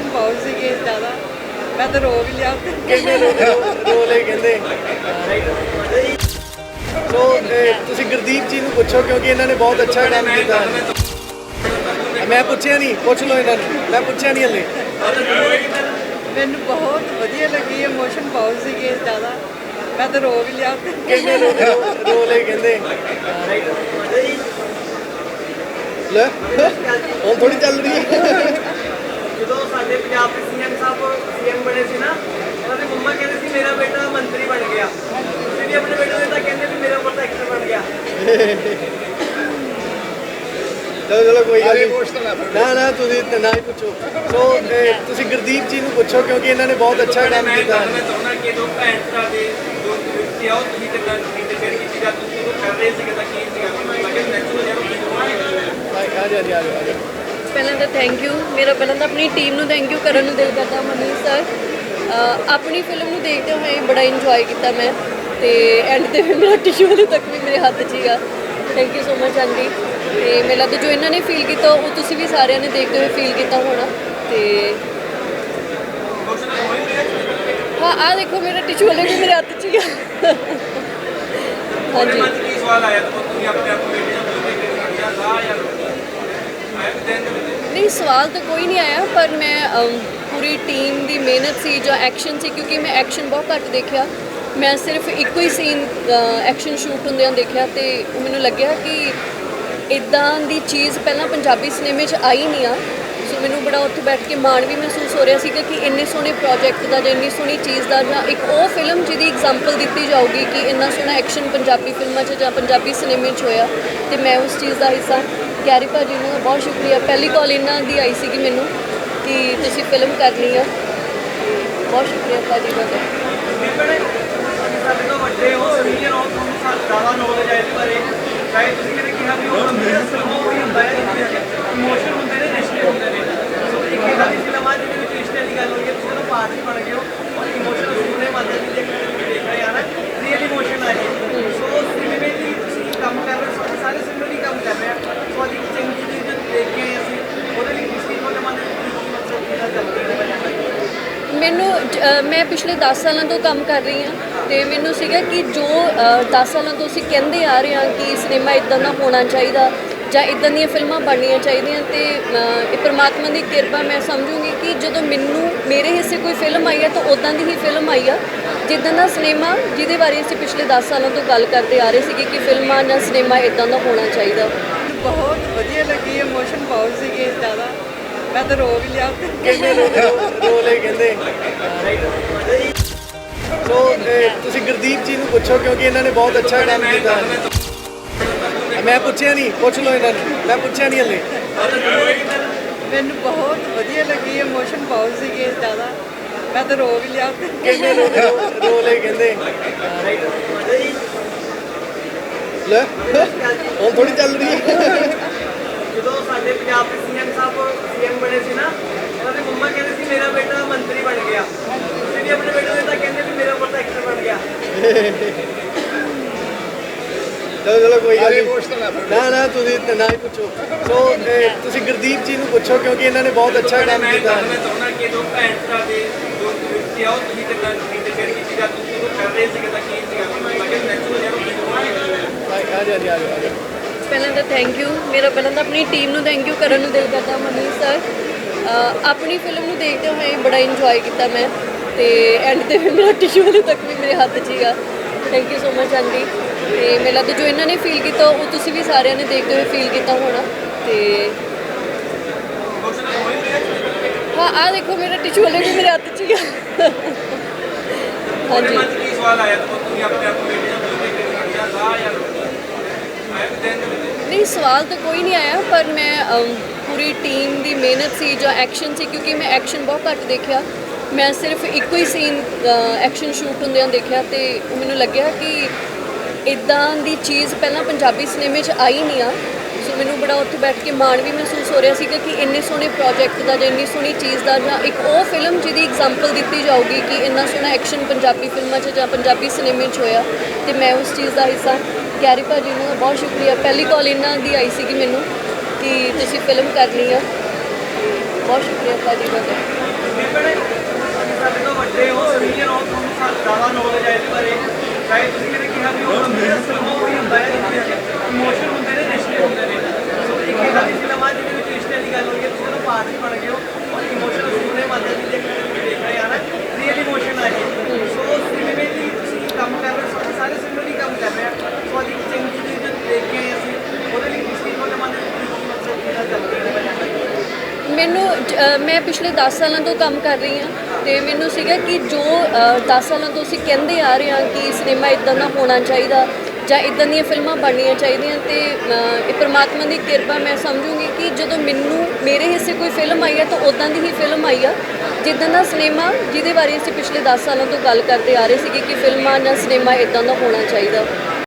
Emotion ਬਹੁਤ ਸੀਗੇ ਜ਼ਿਆਦਾ। ਮੈਂ ਤਾਂ ਰੋ ਵੀ ਲਿਆ। ਕਹਿੰਦੇ ਲੋਕ ਰੋਲੇ ਕਹਿੰਦੇ। ਸੋ ਤੁਸੀਂ ਗੁਰਦੀਪ ਜੀ ਨੂੰ ਪੁੱਛੋ ਕਿਉਂਕਿ ਇਹਨਾਂ ਨੇ ਬਹੁਤ ਅੱਛਾ ਕੰਮ ਕੀਤਾ। ਮੈਂ ਪੁੱਛਿਆ ਨਹੀਂ ਪੁੱਛ ਲਓ ਇਹਨਾਂ ਨੂੰ। ਮੈਂ ਪੁੱਛਿਆ ਨਹੀਂ ਹਲੇ। ਮੈਨੂੰ ਬਹੁਤ ਵਧੀਆ ਲੱਗੀ ਇਮੋਸ਼ਨ ਬਹੁਤ ਸੀਗੇ ਜ਼ਿਆਦਾ। ਮੈਂ ਤਾਂ ਰੋ ਵੀ ਲਿਆ। ਕਹਿੰਦੇ ਲੋਕ ਰੋਲੇ ਕਹਿੰਦੇ। ਲੈ ਹੁਣ ਥੋੜੀ ਚੱਲ ਰਹੀ ਹੈ। ਜਦੋਂ ਸਾਡੇ ਪੰਜਾਬ ਦੇ ਸੀਐਮ ਸਾਹਿਬ ਸੀਐਮ ਬਣੇ ਸੀ ਨਾ ਉਹਨਾਂ ਦੇ ਮੰਮਾ ਕਹਿੰਦੇ ਸੀ ਮੇਰਾ ਬੇਟਾ ਮੰਤਰੀ ਬਣ ਗਿਆ। ਤੁਸੀਂ ਵੀ ਆਪਣੇ ਬੇਟੇ ਨੂੰ ਤਾਂ ਕਹਿੰਦੇ ਵੀ ਮੇਰਾ ਪੁੱਤ ਐਕਟਰ ਬਣ ਗਿਆ। ਚਲੋ ਚਲੋ ਕੋਈ ਗੱਲ ਨਹੀਂ। ਨਾ ਨਾ ਤੁਸੀਂ ਤਾਂ ਨਾ ਹੀ ਪੁੱਛੋ। ਸੋ ਇਹ ਤੁਸੀਂ ਗੁਰਦੀਪ ਜੀ ਨੂੰ ਪੁੱਛੋ ਕਿਉਂਕਿ ਇਹਨਾਂ ਨੇ ਬਹੁਤ ਅੱਛਾ ਕੰਮ ਕੀਤਾ। ਮੈਂ ਚਾਹੁੰਦਾ ਕਿ ਦੋ ਭੈਣ ਭਰਾ ਦੇ ਜੋ ਵਿਅਕਤੀ ਆ ਉਹ ਤੁਸੀਂ ਕਿੱਦਾਂ ਇੰਟਰਫੇਅਰ ਕੀਤੀ ਜਾਂ ਤੁਸੀਂ ਉਹ ਕਰ ਰਹੇ ਸੀਗੇ ਤਾਂ ਕੀ ਸੀਗਾ? ਮੈਨੂੰ ਲੱਗਿਆ ਨੈਚੁਰਲ ਜਿਹਾ ਆ ਜਾ ਜੀ ਆ ਜਾ ਆ ਜਾ। ਪਹਿਲਾਂ ਤਾਂ ਥੈਂਕ ਯੂ ਮੇਰਾ ਪਹਿਲਾਂ ਤਾਂ ਆਪਣੀ ਟੀਮ ਨੂੰ ਥੈਂਕ ਯੂ ਕਰਨ ਨੂੰ ਦਿਲ ਕਰਦਾ, ਮਨੀਸ਼ ਸਰ ਆਪਣੀ ਫਿਲਮ ਨੂੰ ਦੇਖਦੇ ਹੋਏ ਬੜਾ ਇੰਜੋਏ ਕੀਤਾ ਮੈਂ ਤੇ ਐਂਡ ਤੇ ਫਿਰ ਮੇਰਾ ਟਿਸ਼ੂ ਹਲੇ ਤੱਕ ਵੀ ਮੇਰੇ ਹੱਥ 'ਚ ਹੀਗਾ thank you so much aunty ਤੇ ਮੇਰਾ ਤਾਂ ਜੋ ਇਹਨਾਂ ਨੇ ਫੀਲ ਕੀਤਾ, ਉਹ ਤੁਸੀਂ ਵੀ ਸਾਰਿਆਂ ਨੇ ਦੇਖਦੇ ਹੋਏ ਫੀਲ ਕੀਤਾ ਹੋਣਾ। ਤੇ ਹਾਂ ਆ ਦੇਖੋ, ਮੇਰਾ ਟਿਸ਼ੂ ਹਲੇ ਵੀ ਮੇਰੇ ਹੱਥ 'ਚ ਹੀਗਾ ਹਾਂਜੀ। ਕੀ ਸਵਾਲ ਆਇਆ? ਤੁਸੀਂ ਆਪਣੇ ਆਪ ਨੂੰ ਬੇਟੇ ਜਾਂ ਜਾਂ ਆਇਆ ਵੀ ਦਿਨ ਦੇ ਵਿੱਚ ਨਹੀਂ, ਸਵਾਲ ਤਾਂ ਕੋਈ ਨਹੀਂ ਆਇਆ, ਪਰ ਮੈਂ ਪੂਰੀ ਟੀਮ ਦੀ ਮਿਹਨਤ ਸੀ, ਜਾਂ ਐਕਸ਼ਨ ਸੀ, ਕਿਉਂਕਿ ਮੈਂ ਐਕਸ਼ਨ ਬਹੁਤ ਘੱਟ ਦੇਖਿਆ। ਮੈਂ ਸਿਰਫ ਇੱਕੋ ਹੀ ਸੀਨ ਐਕਸ਼ਨ ਸ਼ੂਟ ਹੁੰਦਿਆਂ ਦੇਖਿਆ ਤੇ ਮੈਨੂੰ ਲੱਗਿਆ ਕਿ ਇਦਾਂ ਦੀ ਚੀਜ਼ ਪਹਿਲਾਂ ਪੰਜਾਬੀ ਸਿਨੇਮੇ 'ਚ ਆਈ ਨਹੀਂ ਆ। ਸੋ ਮੈਨੂੰ ਬੜਾ ਉੱਥੇ ਬੈਠ ਕੇ ਮਾਣ ਵੀ ਮਹਿਸੂਸ ਹੋ ਰਿਹਾ ਸੀਗਾ ਕਿ ਇੰਨੇ ਸੋਹਣੇ ਪ੍ਰੋਜੈਕਟ ਦਾ ਜਾਂ ਇੰਨੀ ਸੋਹਣੀ ਚੀਜ਼ ਦਾ ਜਾਂ ਇੱਕ ਉਹ ਫਿਲਮ ਜਿਹਦੀ ਐਗਜ਼ਾਮਪਲ ਦਿੱਤੀ ਜਾਊਗੀ ਕਿ ਇੰਨਾ ਸੋਹਣਾ ਐਕਸ਼ਨ ਪੰਜਾਬੀ ਫਿਲਮਾਂ 'ਚ ਜਾਂ ਪੰਜਾਬੀ ਸਿਨੇਮੇ 'ਚ ਹੋਇਆ, ਤੇ ਮੈਂ ਉਸ ਚੀਜ਼ ਦਾ ਹਿੱਸਾ ਗੈਰੀ ਭਾਜੀ ਨੂੰ ਬਹੁਤ ਸ਼ੁਕਰੀਆ। ਪਹਿਲੀ ਕਾਲ ਇਹਨਾਂ ਦੀ ਆਈ ਸੀਗੀ ਮੈਨੂੰ ਕਿ ਤੁਸੀਂ ਫਿਲਮ ਕਰਨੀ ਆ। ਬਹੁਤ ਸ਼ੁਕਰੀਆ ਭਾਜੀ ਦਾ ਸਾਡੇ ਤੋਂ ਵੱਡੇ ਹੋ ਸੀਨੀਅਰ ਹੋ ਤੁਹਾਨੂੰ ਸਾਨੂੰ ਜ਼ਿਆਦਾ ਨੌਲੇਜ ਹੈ ਇਸ ਬਾਰੇ। ਚਾਹੇ ਤੁਸੀਂ ਕਿਹਨੇ ਕਿਹਾ ਵੀ ਉਹ ਗੰਭੀਰ ਫਿਲਮਾਂ ਉਹ ਹੀ ਹੁੰਦਾ ਹੈ ਇਮੋਸ਼ਨ ਹੁੰਦੇ ਨੇ ਰਿਸ਼ਤੇ ਹੁੰਦੇ ਨੇ ਸੋ ਇੱਕ ਇਹਦਾ ਦੀ ਫਿਲਮ ਆ ਜਿਹਦੇ ਵਿੱਚ ਰਿਸ਼ਤੇ ਦੀ ਗੱਲ ਹੋਈ ਹੈ ਤੁਸੀਂ ਉਹਦਾ ਪਾਰਟ ਹੀ ਬਣ ਗਏ ਹੋ ਔਰ ਇਮੋਸ਼ਨ ਸੁਣਨੇ ਮਾਤਾ ਜੀ ਦੇ ਦੇਖ ਰਹੇ ਆ ਨਾ ਰੀਅਲ ਇਮੋਸ਼ਨ ਆ ਜੀ ਸੋ ਸਿਨੇਮੇ ਦੀ ਤੁਸੀਂ ਕੰਮ ਕਰ ਰਹੇ ਹੋ ਸਾਰੇ ਸਿਨੇਮੇ ਲਈ ਕੰਮ ਕਰ ਰਹੇ ਆ ਸੋ ਅੱਜ ਇੱਕ ਚੰਗੀ ਚੀਜ਼ ਜਦੋਂ ਦੇਖ ਕੇ ਆਏ ਅਸੀਂ ਉਹਦੇ ਲਈ ਤੁਸੀਂ ਤੁਹਾਡੇ ਮਨ ਦੇ ਵਿੱਚ ਕੀ ਮਤਲਬ ਕਿਹਦਾ ਚੱਲ ਰਿਹਾ ਹੈ ਮੈਨੂੰ ਮੈਂ ਪਿਛਲੇ 10 ਸਾਲਾਂ ਤੋਂ ਕੰਮ ਕਰ ਰਹੀ ਹਾਂ ਤੇ ਮੈਨੂੰ ਸੀਗਾ ਕਿ ਜੋ 10 ਸਾਲਾਂ ਤੋਂ ਅਸੀਂ ਕਹਿੰਦੇ ਆ ਰਹੇ ਹਾਂ ਕਿ ਸਿਨੇਮਾ ਇਦਾਂ ਦਾ ਹੋਣਾ ਚਾਹੀਦਾ ਜਾਂ ਇਦਾਂ ਦੀਆਂ ਫਿਲਮਾਂ ਬਣਨੀਆਂ ਚਾਹੀਦੀਆਂ ਤੇ ਅ, ਇਹ ਪ੍ਰਮਾਤਮਾ ਦੀ ਕਿਰਪਾ ਮੈਂ ਸਮਝੂੰਗੀ ਕਿ ਜਦੋਂ ਮੈਨੂੰ ਮੇਰੇ ਹਿੱਸੇ ਕੋਈ ਫਿਲਮ ਆਈ ਹੈ ਤਾਂ ਉਦਾਂ ਦੀ ਹੀ ਫਿਲਮ ਆਈ ਆ। ਜਿੱਦਾਂ ਦਾ ਸਿਨੇਮਾ ਜਿਹਦੇ ਬਾਰੇ ਅਸੀਂ ਪਿਛਲੇ 10 ਸਾਲਾਂ ਤੋਂ ਗੱਲ ਕਰਦੇ ਆ ਰਹੇ ਸੀਗੇ ਕਿ ਫਿਲਮਾਂ ਜਾਂ ਸਿਨੇਮਾ ਇਦਾਂ ਦਾ ਹੋਣਾ ਚਾਹੀਦਾ। ਬਹੁਤ ਵਧੀਆ ਲੱਗੀ ਇਮੋਸ਼ਨ ਬਹੁਤ ਸੀਗੇ ਜ਼ਿਆਦਾ। ਮੈਂ ਤਾਂ ਰੋ ਵੀ ਲਿਆ ਤੇ ਕਹਿੰਦੇ ਲੋਕ ਰੋਲੇ ਕਹਿੰਦੇ। ਸੋ ਤੁਸੀਂ ਗੁਰਦੀਪ ਜੀ ਨੂੰ ਪੁੱਛੋ ਕਿਉਂਕਿ ਇਹਨਾਂ ਨੇ ਬਹੁਤ ਅੱਛਾ ਕੰਮ ਕੀਤਾ। ਮੈਂ ਪੁੱਛਿਆ ਨਹੀਂ ਪੁੱਛ ਲਓ ਇਹਨਾਂ ਨੂੰ। ਮੈਂ ਪੁੱਛਿਆ ਨਹੀਂ ਹਲੇ। ਮੈਨੂੰ ਬਹੁਤ ਵਧੀਆ ਲੱਗੀ ਇਮੋਸ਼ਨ ਬਹੁਤ ਸੀਗੇ ਜ਼ਿਆਦਾ। ਮੈਂ ਤਾਂ ਰੋ ਵੀ ਲਿਆ ਤੇ ਕਹਿੰਦੇ ਲੋਕ ਰੋਲੇ ਕਹਿੰਦੇ। ਲੈ ਹੁਣ ਥੋੜੀ ਚੱਲ ਰਹੀ ਹੈ। ਜਦੋਂ ਸਾਡੇ ਪੰਜਾਬ ਦੇ ਸੀਐਮ ਸਾਹਿਬ ਸੀਐਮ ਬਣੇ ਸੀ ਨਾ ਉਹਨਾਂ ਦੇ ਮੰਮਾ ਕਹਿੰਦੇ ਸੀ ਮੇਰਾ ਬੇਟਾ ਮੰਤਰੀ ਬਣ ਗਿਆ ਤੁਸੀਂ ਵੀ ਆਪਣੇ ਬੇਟੇ ਨੂੰ ਤਾਂ ਕਹਿੰਦੇ ਵੀ ਮੇਰਾ ਪੁੱਤ ਐਕਟਰ ਬਣ ਗਿਆ ਚਲੋ ਚਲੋ ਕੋਈ ਗੱਲ ਨਹੀਂ। ਨਾ ਨਾ ਤੁਸੀਂ ਤਾਂ ਨਾ ਹੀ ਪੁੱਛੋ। ਸੋ ਤੁਸੀਂ ਗੁਰਦੀਪ ਜੀ ਨੂੰ ਪੁੱਛੋ ਕਿਉਂਕਿ ਇਹਨਾਂ ਨੇ ਬਹੁਤ ਅੱਛਾ ਕੰਮ ਕੀਤਾ। ਮੈਂ ਚਾਹੁੰਦਾ ਕਿ ਦੋ ਭੈਣ ਭਰਾ ਦੇ ਜੋ ਵਿਅਕਤੀ ਆ ਉਹ ਤੁਸੀਂ ਕਿੱਦਾਂ ਇੰਟਰਫੇਅਰ ਕੀਤੀ ਜਾਂ ਤੁਸੀਂ ਉਹ ਕਰ ਰਹੇ ਸੀਗੇ ਤਾਂ ਕੀ ਸੀਗਾ? ਮੈਨੂੰ ਲੱਗਿਆ ਨੈਚੁਰਲ ਜਿਹਾ ਆ ਜਾ ਜੀ ਆ ਜਾ ਆ ਜਾ ਪਹਿਲਾਂ ਤਾਂ ਥੈਂਕ ਯੂ ਮੇਰਾ ਪਹਿਲਾਂ ਤਾਂ ਆਪਣੀ ਟੀਮ ਨੂੰ ਥੈਂਕ ਯੂ ਕਰਨ ਨੂੰ ਦਿਲ ਕਰਦਾ ਮਨੀਸ਼ ਸਰ ਆਪਣੀ ਫਿਲਮ ਨੂੰ ਦੇਖਦੇ ਹੋਏ ਬੜਾ ਇੰਜੋਏ ਕੀਤਾ ਮੈਂ। ਤੇ ਐਂਡ ਤੇ ਫਿਰ ਮੇਰਾ ਟਿਸ਼ੂ ਹਲੇ ਤੱਕ ਵੀ ਮੇਰੇ ਹੱਥ 'ਚ ਹੀਗਾ thank you so much aunty ਤੇ ਮੈਨੂੰ ਲੱਗਦਾ ਜੋ ਇਹਨਾਂ ਨੇ ਫੀਲ ਕੀਤਾ ਉਹ ਤੁਸੀਂ ਵੀ ਸਾਰਿਆਂ ਨੇ ਦੇਖਦੇ ਹੋਏ ਫੀਲ ਕੀਤਾ ਹੋਣਾ ਤੇ ਹਾਂ ਆ ਦੇਖੋ ਮੇਰਾ ਟਿਸ਼ੂ ਹਲੇ ਵੀ ਮੇਰੇ ਹੱਥ 'ਚ ਹੀਗਾ ਹਾਂਜੀ। ਮਨ 'ਚ ਕੀ ਸਵਾਲ ਆਇਆ? ਤਾਂ ਤੁਸੀਂ ਆਪਣੇ ਆਪ ਨੂੰ ਬੇਟੇ ਨੂੰ ਦੇਖ ਕੇ ਜਾਂ ਲਾ ਜਾਂ ਨਹੀਂ ਸਵਾਲ ਤਾਂ ਕੋਈ ਨਹੀਂ ਆਇਆ ਪਰ ਮੈਂ ਪੂਰੀ ਟੀਮ ਦੀ ਮਿਹਨਤ ਸੀ ਜੋ ਐਕਸ਼ਨ ਸੀ ਕਿਉਂਕਿ ਮੈਂ ਐਕਸ਼ਨ ਬਹੁਤ ਘੱਟ ਦੇਖਿਆ। ਮੈਂ ਸਿਰਫ ਇੱਕੋ ਹੀ ਸੀਨ ਐਕਸ਼ਨ ਸ਼ੂਟ ਹੁੰਦਿਆਂ ਦੇਖਿਆ ਤੇ ਮੈਨੂੰ ਲੱਗਿਆ ਕਿ ਇਦਾਂ ਦੀ ਚੀਜ਼ ਪਹਿਲਾਂ ਪੰਜਾਬੀ ਸਿਨੇਮੇ 'ਚ ਆਈ ਨਹੀਂ ਆ। ਸੋ ਮੈਨੂੰ ਬੜਾ ਉੱਥੇ ਬੈਠ ਕੇ ਮਾਣ ਵੀ ਮਹਿਸੂਸ ਹੋ ਰਿਹਾ ਸੀਗਾ ਕਿ ਇੰਨੇ ਸੋਹਣੇ ਪ੍ਰੋਜੈਕਟ ਦਾ ਜਾਂ ਇੰਨੀ ਸੋਹਣੀ ਚੀਜ਼ ਦਾ ਜਾਂ ਇੱਕ ਉਹ ਫਿਲਮ ਜਿਹਦੀ ਐਗਜ਼ਾਮਪਲ ਦਿੱਤੀ ਜਾਊਗੀ ਕਿ ਇੰਨਾ ਸੋਹਣਾ ਐਕਸ਼ਨ ਪੰਜਾਬੀ ਫਿਲਮਾਂ 'ਚ ਜਾਂ ਪੰਜਾਬੀ ਸਿਨੇਮੇ 'ਚ ਹੋਇਆ। ਤੇ ਮੈਂ ਉਸ ਚੀਜ਼ ਦਾ ਹਿੱਸਾ ਗੈਰੀ ਭਾਜੀ ਨੂੰ ਬਹੁਤ ਸ਼ੁਕਰੀਆ। ਪਹਿਲੀ ਕਾਲ ਇਹਨਾਂ ਦੀ ਆਈ ਸੀਗੀ ਮੈਨੂੰ ਕਿ ਤੁਸੀਂ ਫਿਲਮ ਕਰਨੀ ਆ। ਬਹੁਤ ਸ਼ੁਕਰੀਆ ਭਾਜੀ ਦਾ। ਬੀਬੜੇ ਸਾਡੇ ਤੋਂ ਵੱਡੇ ਹੋ ਸੀਨੀਅਰ ਹੋ, ਤੁਹਾਨੂੰ ਜ਼ਿਆਦਾ ਨੌਲੇਜ ਹੈ ਇਸ ਬਾਰੇ। ਚਾਹੇ ਤੁਸੀਂ ਕਿਹਨੇ ਕਿਹਾ ਵੀ ਉਹ ਗੰਭੀਰ ਫਿਲਮਾਂ ਉਹ ਹੀ ਹੁੰਦਾ ਹੈ ਇਮੋਸ਼ਨ ਹੁੰਦੇ ਨੇ ਰਿਸ਼ਤੇ ਹੁੰਦੇ ਨੇ ਸੋ ਇੱਕ ਇਹਦਾ ਦੀ ਫਿਲਮ ਆ ਜਿਹਦੇ ਵਿੱਚ ਰਿਸ਼ਤੇ ਦੀ ਗੱਲ ਹੋਈ ਹੈ ਤੁਸੀਂ ਉਹਨੂੰ ਪਾਰਟ ਵੀ ਬਣ ਗਏ ਹੋ ਔਰ ਇਮੋਸ਼ਨ ਸੁਣਨੇ ਮਾਤੇ ਦੀ ਦੇਖ ਕੇ ਦੇਖ ਰਹੇ ਆ ਨਾ ਰੀਅਲ ਇਮੋਸ਼ਨ ਆ ਇਹ ਸੋ ਸਿਨੇਮੇ ਦੀ ਤੁਸੀਂ ਕੰਮ ਕਰ ਰਹੇ ਹੋ ਸਾਰੇ ਸਿਨੇਮੇ ਦੀ ਕੰਮ ਕਰ ਰਹੇ ਆ ਸੋ ਅੱਜ ਇੱਕ ਚੰਗੀ ਚੀਜ਼ ਜਦ ਦੇਖ ਕੇ ਆਏ ਅਸੀਂ ਉਹਦੇ ਲਈ ਤੁਸੀਂ ਤੁਹਾਡੇ ਮਨ ਵਿੱਚ ਕੀ ਮਤਲਬ ਕਿਹਦਾ ਚੱਲਦਾ ਹੈ ਮੈਨੂੰ ਜ- ਅ, ਮੈਂ ਪਿਛਲੇ 10 ਸਾਲਾਂ ਤੋਂ ਕੰਮ ਕਰ ਰਹੀ ਹਾਂ ਤੇ ਮੈਨੂੰ ਸੀਗਾ ਕਿ ਜੋ 10 ਸਾਲਾਂ ਤੋਂ ਅਸੀਂ ਕਹਿੰਦੇ ਆ ਰਹੇ ਹਾਂ ਕਿ ਸਿਨੇਮਾ ਇਦਾਂ ਦਾ ਹੋਣਾ ਚਾਹੀਦਾ ਜਾਂ ਇਦਾਂ ਦੀਆਂ ਫਿਲਮਾਂ ਬਣਨੀਆਂ ਚਾਹੀਦੀਆਂ ਤੇ ਇਹ ਪ੍ਰਮਾਤਮਾ ਦੀ ਕਿਰਪਾ ਮੈਂ ਸਮਝੂੰਗੀ ਕਿ ਜਦੋਂ ਮੈਨੂੰ, ਮੇਰੇ ਹਿੱਸੇ ਕੋਈ ਫਿਲਮ ਆਈ ਹੈ ਤਾਂ ਉਦਾਂ ਦੀ ਹੀ ਫਿਲਮ ਆਈ ਆ। ਜਿੱਦਾਂ ਦਾ ਸਿਨੇਮਾ ਜਿਹਦੇ ਬਾਰੇ ਅਸੀਂ ਪਿਛਲੇ 10 ਸਾਲਾਂ ਤੋਂ ਗੱਲ ਕਰਦੇ ਆ ਰਹੇ ਸੀਗੇ ਕਿ ਫਿਲਮਾਂ ਜਾਂ ਸਿਨੇਮਾ ਇਦਾਂ ਦਾ ਹੋਣਾ ਚਾਹੀਦਾ।